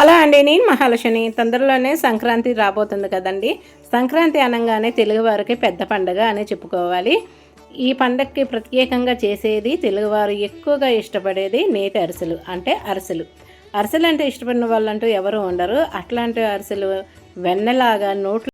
Hello అండి నేను మహాలక్ష్మి. తొందరలోనే సంక్రాంతి రాబోతుంది కదండి. సంక్రాంతి అనగానే తెలుగువారికి పెద్ద పండుగ అని చెప్పుకోవాలి. ఈ పండగకి ప్రత్యేకంగా చేసేది తెలుగువారు ఎక్కువగా ఇష్టపడేది నేతి అరిసెలు అంటే అరిసెలు. అరిసెలు అంటే ఇష్టపడిన వాళ్ళంటూ ఎవరు ఉండరు. అట్లాంటి అరిసెలు వెన్నలాగా నోట్లు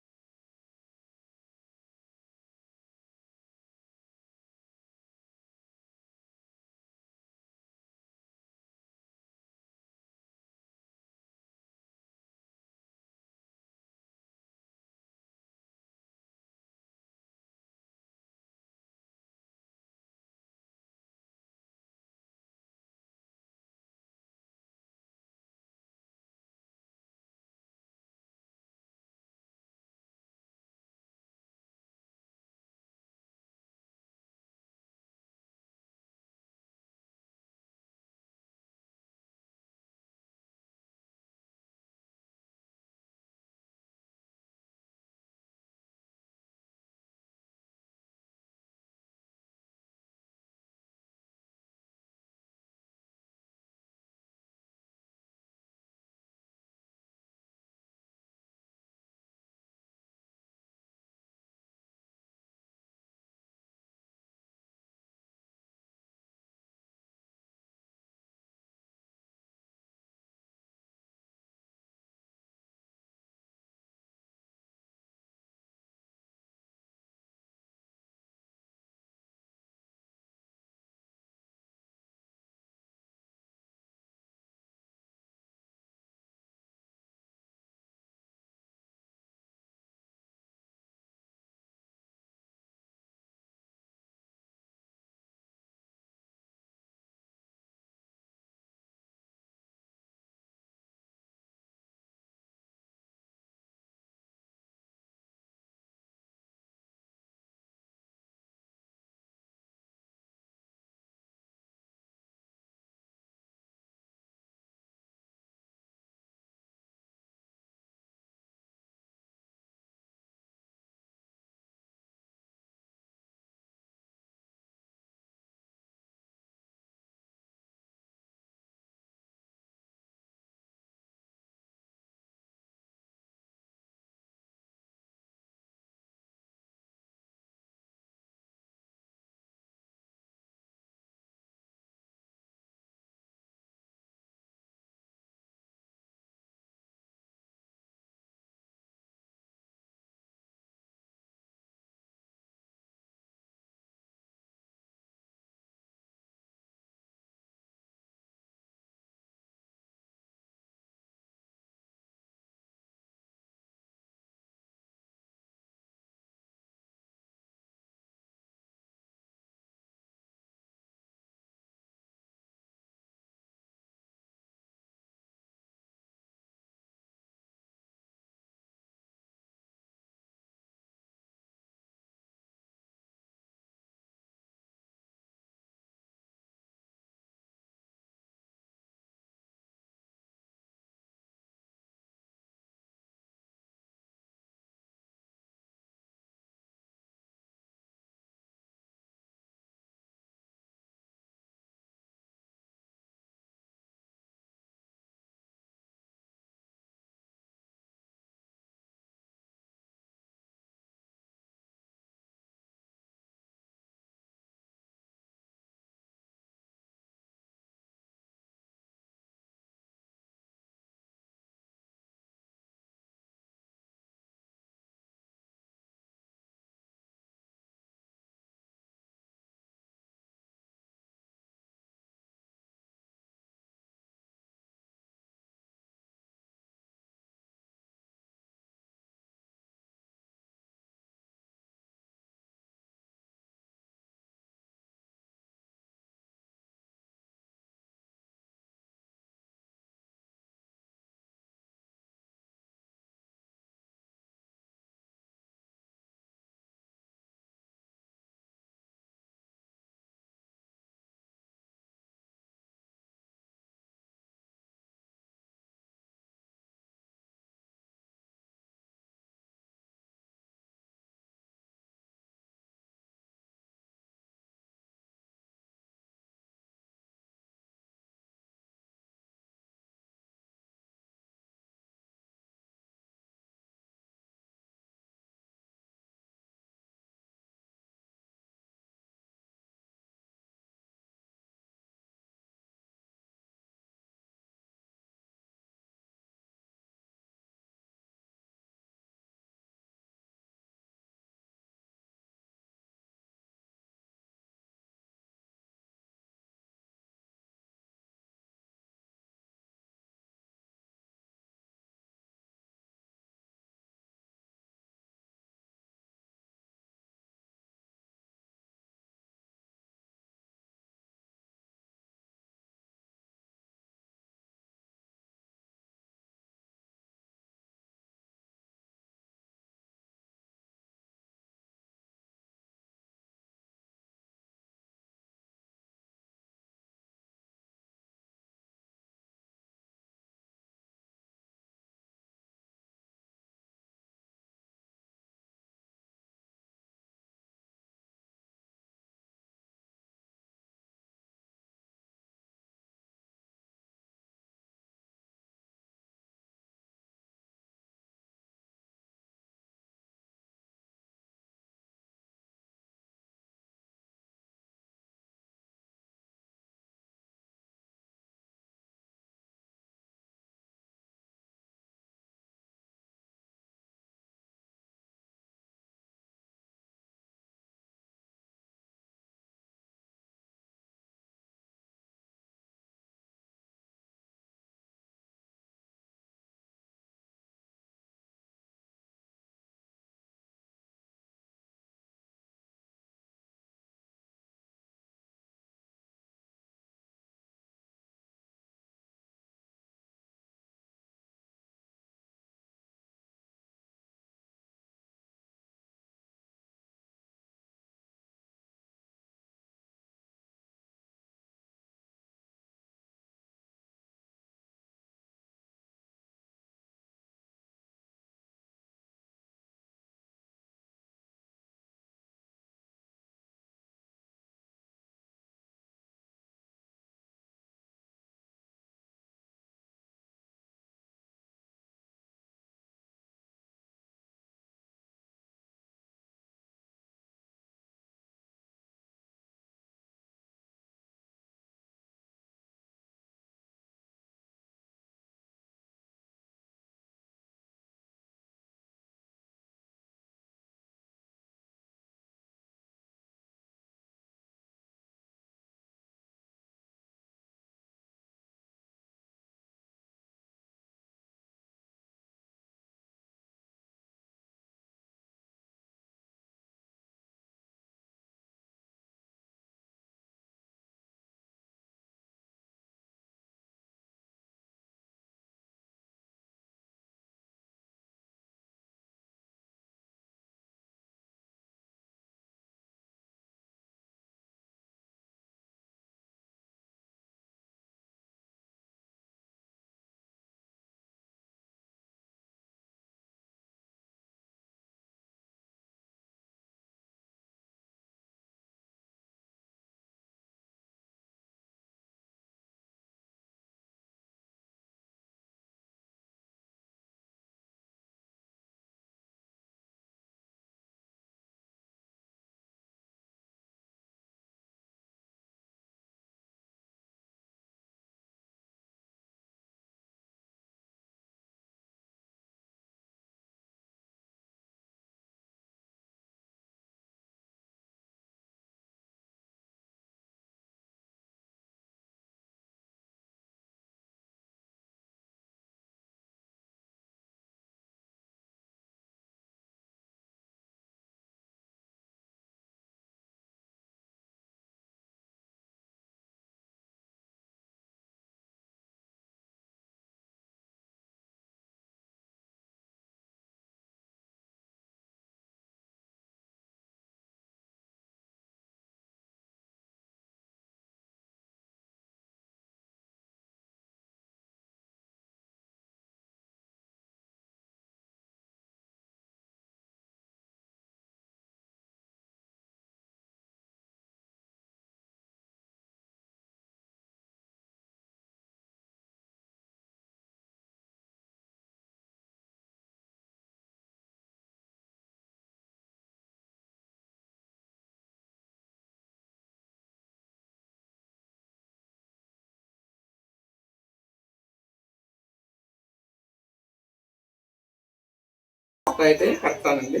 కరెక్ట్ అయితే కరెక్ట్ అనండి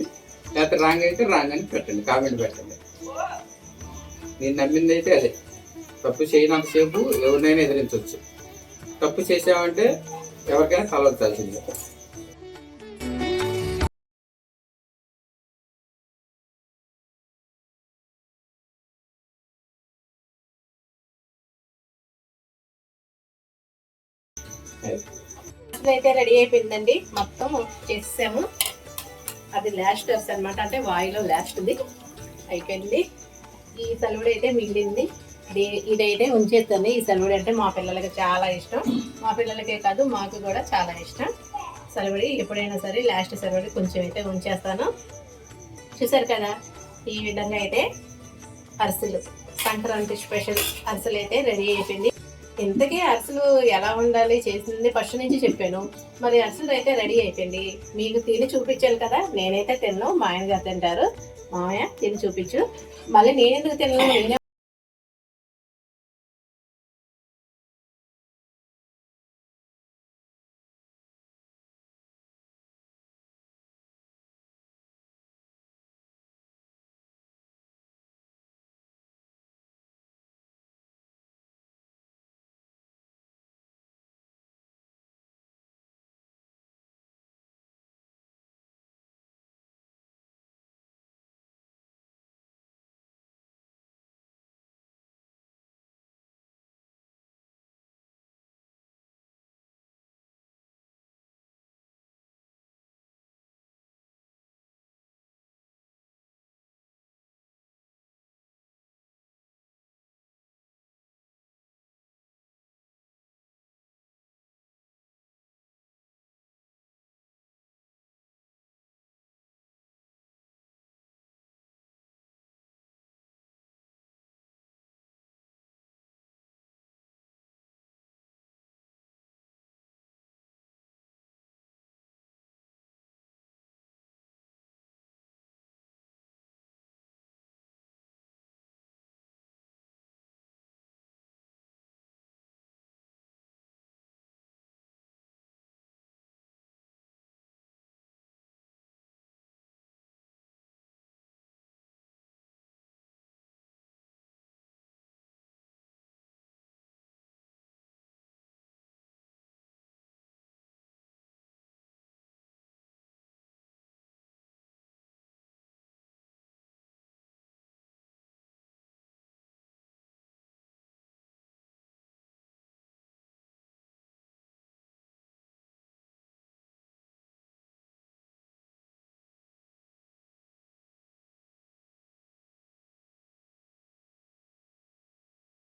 లేకపోతే రాంగ్ అయితే రాంగ్ అని పెట్టండి కామెంట్ పెట్టండి. నేను నమ్మింది అయితే అదే. తప్పు చేయనంతసేపు ఎవరినైనా ఎదిరించవచ్చు తప్పు చేసామంటే ఎవరికైనా కలవచ్చాల్సిందే అయితే రెడీ అయిపోయిందండి. మొత్తం చేసాము అది లాస్ట్ అనమాట అంటే వాయిలో లాస్ట్ది అయిపోయింది. ఈ సలువుడు అయితే మిగిలింది. ఇదైతే ఉంచేస్తాను ఈ సలువుడు అంటే మా పిల్లలకి చాలా ఇష్టం. మా పిల్లలకే కాదు మాకు కూడా చాలా ఇష్టం. సలువుడి ఎప్పుడైనా సరే లాస్ట్ సలువుడి కొంచెం అయితే ఉంచేస్తాను. చూసారు కదా ఈ విధంగా అయితే అరిసెలు సంక్రాంతి స్పెషల్ అరిసెలు అయితే రెడీ అయిపోయింది. ఇంతకీ అరిసెలు ఎలా ఉండాలి చేసింది? ఫస్ట్ నుంచి చెప్పాను. మరి అరిసెలు అయితే రెడీ అయిపోయింది. మీకు తిని చూపించాను కదా? నేనైతే తిన్నాను మా ఆయన గారు తింటారు. మామయ్య తిని చూపించు. మళ్ళీ నేను ఎందుకు తిన్నాను నేనే